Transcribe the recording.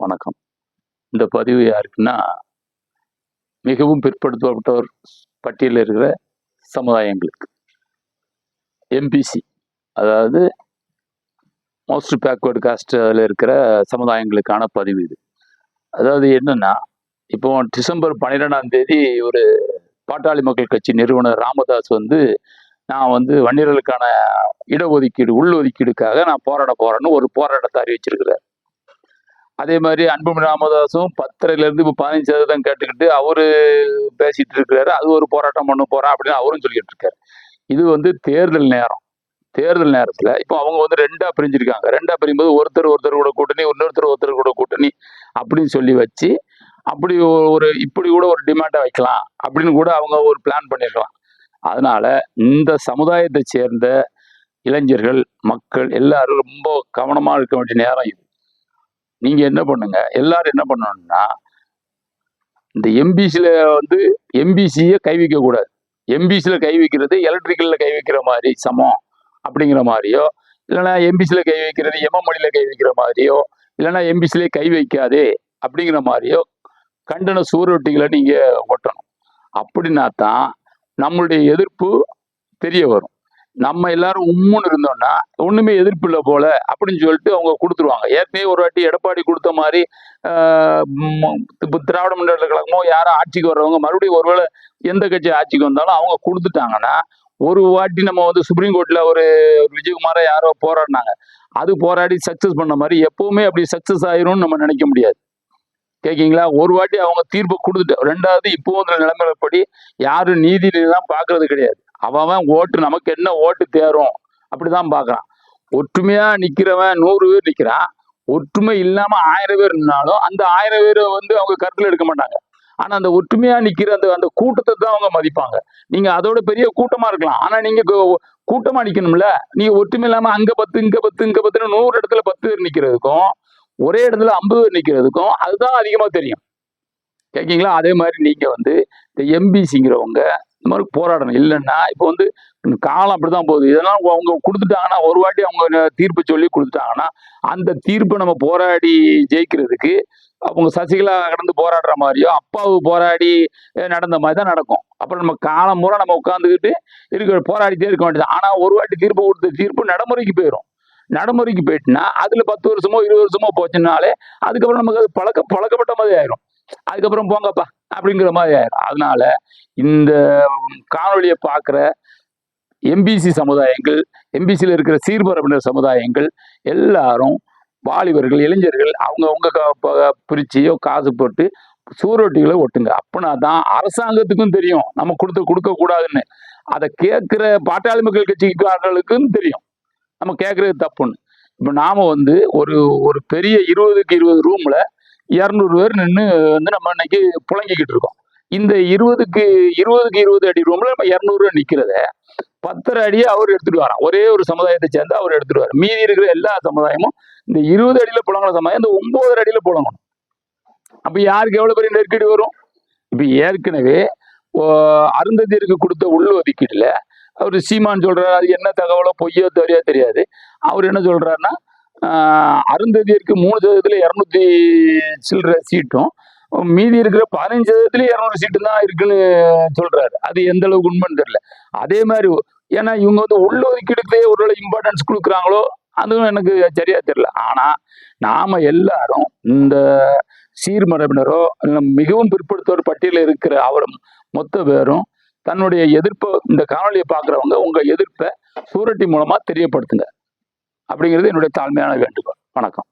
வணக்கம். இந்த பதிவு யாருக்குன்னா மிகவும் பிற்படுத்தப்பட்டோர் பட்டியலில் இருக்கிற சமுதாயங்களுக்கு. எம்பிசி அதாவது மோஸ்ட் பேக்வேர்டு காஸ்டில் இருக்கிற சமுதாயங்களுக்கான பதிவு இது. அதாவது என்னென்னா இப்போ டிசம்பர் பன்னிரெண்டாம் தேதி ஒரு பாட்டாளி மக்கள் கட்சி நிறுவனர் ராமதாஸ் வந்து நான் வந்து வன்னியர்களுக்கான இடஒதுக்கீடு உள்ஒதுக்கீடுக்காக நான் போராட போறேன்னு ஒரு போராட்டத்தை அறிவிச்சிருக்கிறார் அதே மாதிரி அன்புமணி ராமதாஸும் பத்தரைல இப்போ பதினஞ்சு சதவீதம் கேட்டுக்கிட்டு அவரு பேசிட்டு இருக்கிறாரு. அது ஒரு போராட்டம் பண்ண போறேன் அப்படின்னு அவரும் சொல்லிட்டு இருக்காரு. இது வந்து தேர்தல் நேரம். தேர்தல் நேரத்தில் இப்போ அவங்க வந்து ரெண்டா பிரிஞ்சிருக்காங்க. ரெண்டா பிரியும்போது ஒருத்தர் ஒருத்தர் கூட கூட்டணி இன்னொருத்தர் ஒருத்தர் கூட கூட்டணி அப்படின்னு சொல்லி வச்சு அப்படி ஒரு இப்படி கூட ஒரு டிமாண்டை வைக்கலாம் அப்படின்னு கூட அவங்க ஒரு பிளான் பண்ணிடலாம் அதனால இந்த சமுதாயத்தை சேர்ந்த இளைஞர்கள் மக்கள் எல்லாரும் ரொம்ப கவனமாக இருக்க வேண்டிய நேரம் இது. நீங்க என்ன பண்ணுங்க? எல்லாரும் என்ன பண்ணணும்னா இந்த எம்பிசியில் வந்து எம்பிசியை கை வைக்க கூடாது. கை வைக்கிறது எலக்ட்ரிக்கல்ல கை வைக்கிற மாதிரி சமம் அப்படிங்கிற மாதிரியோ இல்லைனா எம்பிசியில் கை வைக்கிறது எமமொழியில கை வைக்கிற மாதிரியோ இல்லைன்னா எம்பிசிலே கை வைக்காதே அப்படிங்கிற மாதிரியோ கண்டன சூரொட்டிகளை நீங்க ஒட்டணும். அப்படின்னா தான் நம்மளுடைய எதிர்ப்பு தெரிய வரும். நம்ம எல்லாரும் உம்முன்னு இருந்தோம்னா ஒண்ணுமே எதிர்ப்பு இல்லை போல அப்படின்னு சொல்லிட்டு அவங்க கொடுத்துருவாங்க. ஏற்கனவே ஒரு வாட்டி எடப்பாடி கொடுத்த மாதிரி ஆஹ் திராவிட முன்னேற்ற கழகமோ யாரும் ஆட்சிக்கு வர்றவங்க மறுபடியும் ஒருவேளை எந்த கட்சி ஆட்சிக்கு வந்தாலும் அவங்க கொடுத்துட்டாங்கன்னா ஒரு வாட்டி நம்ம வந்து சுப்ரீம் கோர்ட்ல ஒரு விஜயகுமார யாரோ போராடினாங்க. அது போராடி சக்சஸ் பண்ண மாதிரி எப்பவுமே அப்படி சக்சஸ் ஆயிரும்னு நம்ம நினைக்க முடியாது. கேக்கீங்களா? ஒரு வாட்டி அவங்க தீர்ப்பு கொடுத்துட்டு ரெண்டாவது இப்போ இந்த நிலைமைப்படி யாரும் நீதி தான் பார்க்கறது கிடையாது. அவன் அவன் ஓட்டு நமக்கு என்ன ஓட்டு தேரும்? அப்படிதான் பார்க்குறான். ஒற்றுமையா நிக்கிறவன் நூறு பேர் நிக்கிறான். ஒற்றுமை இல்லாம ஆயிரம் பேர் நின்னாலும் அந்த ஆயிரம் பேரை வந்து அவங்க கருத்துல எடுக்க மாட்டாங்க. ஆனா அந்த ஒற்றுமையா நிக்கிற அந்த அந்த கூட்டத்தை தான் அவங்க மதிப்பாங்க. நீங்க அதோட பெரிய கூட்டமா இருக்கலாம். ஆனா நீங்க கூட்டமா நிக்கணும்ல? நீங்க ஒற்றுமை இல்லாம அங்க பத்து இங்க பத்து இங்க பத்துன்னு நூறு இடத்துல பத்து பேர் நிக்கிறதுக்கும் ஒரே இடத்துல ஐம்பது பேர் நிக்கிறதுக்கும் அதுதான் அதிகமா தெரியும். கேக்கீங்களா? அதே மாதிரி நீங்க வந்து இந்த எம்பிசிங்கிறவங்க இந்த மாதிரி போராடணும். இல்லைன்னா இப்போ வந்து காலம் அப்படிதான் போகுது. இதெல்லாம் அவங்க- கொடுத்துட்டாங்கன்னா ஒரு வாட்டி அவங்க தீர்ப்பு சொல்லி கொடுத்துட்டாங்கன்னா அந்த தீர்ப்பை நம்ம போராடி ஜெயிக்கிறதுக்கு அவங்க சசிகலா கடந்து போராடுற மாதிரியோ அப்பாவு போராடி நடந்த மாதிரி தான் நடக்கும். அப்புறம் நம்ம காலம் பூரா நம்ம உட்காந்துக்கிட்டு இருக்க போராடிட்டே இருக்க வேண்டியது ஆனால் ஒரு வாட்டி தீர்ப்பு கொடுத்த தீர்ப்பு நடைமுறைக்கு போயிடும் நடைமுறைக்கு போயிட்டுனா அதில் பத்து வருஷமோ இருபது வருஷமோ போச்சுனாலே அதுக்கப்புறம் நமக்கு அது பழக்க பழக்கப்பட்ட மாதிரி ஆயிரும். அதுக்கப்புறம் போங்கப்பா. அப்படிங்கிற மாதிரி ஆயிரும். அதனால இந்த காணொளியை பார்க்குற எம்பிசி சமுதாயங்கள் எம்பிசியில் இருக்கிற சீர்பரப்பினர் சமுதாயங்கள் எல்லாரும் வாலிபர்கள் இளைஞர்கள் அவங்கவுங்க பிரிச்சியோ காசு போட்டு சூரொட்டிகளை ஒட்டுங்க. அப்படின்னா தான் அரசாங்கத்துக்கும் தெரியும். நம்ம கொடுத்து கொடுக்க கூடாதுன்னு. அதை கேட்குற பாட்டாளி மக்கள் கட்சிக்காரர்களுக்கும் தெரியும். நம்ம கேட்கறது தப்புன்னு. இப்போ நாம் வந்து ஒரு ஒரு பெரிய இருபதுக்கு இருபது ரூமில் இரநூறு பேர் நின்று வந்து நம்ம இன்னைக்கு புழங்கிக்கிட்டு இருக்கோம். இந்த இருபதுக்கு இருபதுக்கு இருபது அடி ரூம்ல நம்ம இரநூறு நிக்கிறத பத்தரை அடியை அவர் எடுத்துட்டு வரான். ஒரே ஒரு சமுதாயத்தை சேர்ந்து அவர் எடுத்துட்டு வர மீதி இருக்கிற எல்லா சமுதாயமும் இந்த இருபது அடியில புழங்கின சமுதாயம் இந்த ஒன்பது அடியில புழங்கணும். அப்ப யாருக்கு எவ்வளவு பெரிய நெருக்கடி வரும்? இப்ப ஏற்கனவே ஓ, அருந்ததியருக்கு கொடுத்த உள் ஒதுக்கீடுல அவர் சீமான் சொல்றாரு அது என்ன தகவலோ பொய்யோ தெரியா தெரியாது. அவர் என்ன சொல்றாருன்னா அருந்ததியருக்கு மூணு சதவீதத்தில் இரநூத்தி சில்லற சீட்டும். மீதி இருக்கிற பதினஞ்சு சதவீதத்துல இரநூறு சீட்டு தான் இருக்குன்னு சொல்றாரு. அது எந்த அளவுக்கு உண்மைன்னு தெரியல. அதே மாதிரி ஏன்னா இவங்க வந்து உள்ளொதுக்கீடுக்கே ஒரு இம்பார்ட்டன்ஸ் கொடுக்குறாங்களோ அதுவும் எனக்கு சரியா தெரியல. ஆனா நாம எல்லாரும் இந்த சீர்மரபினரோ மிகவும் பிற்படுத்தோர் பட்டியலில் இருக்கிற அவரும் மொத்த பேரும் தன்னுடைய எதிர்ப்பை இந்த காணொலியை பார்க்குறவங்க உங்கள் எதிர்ப்பை சூரட்டி மூலமாக தெரியப்படுத்துங்க. அப்படிங்கிறது என்னுடைய தாழ்மையான வேண்டுகோள். வணக்கம்.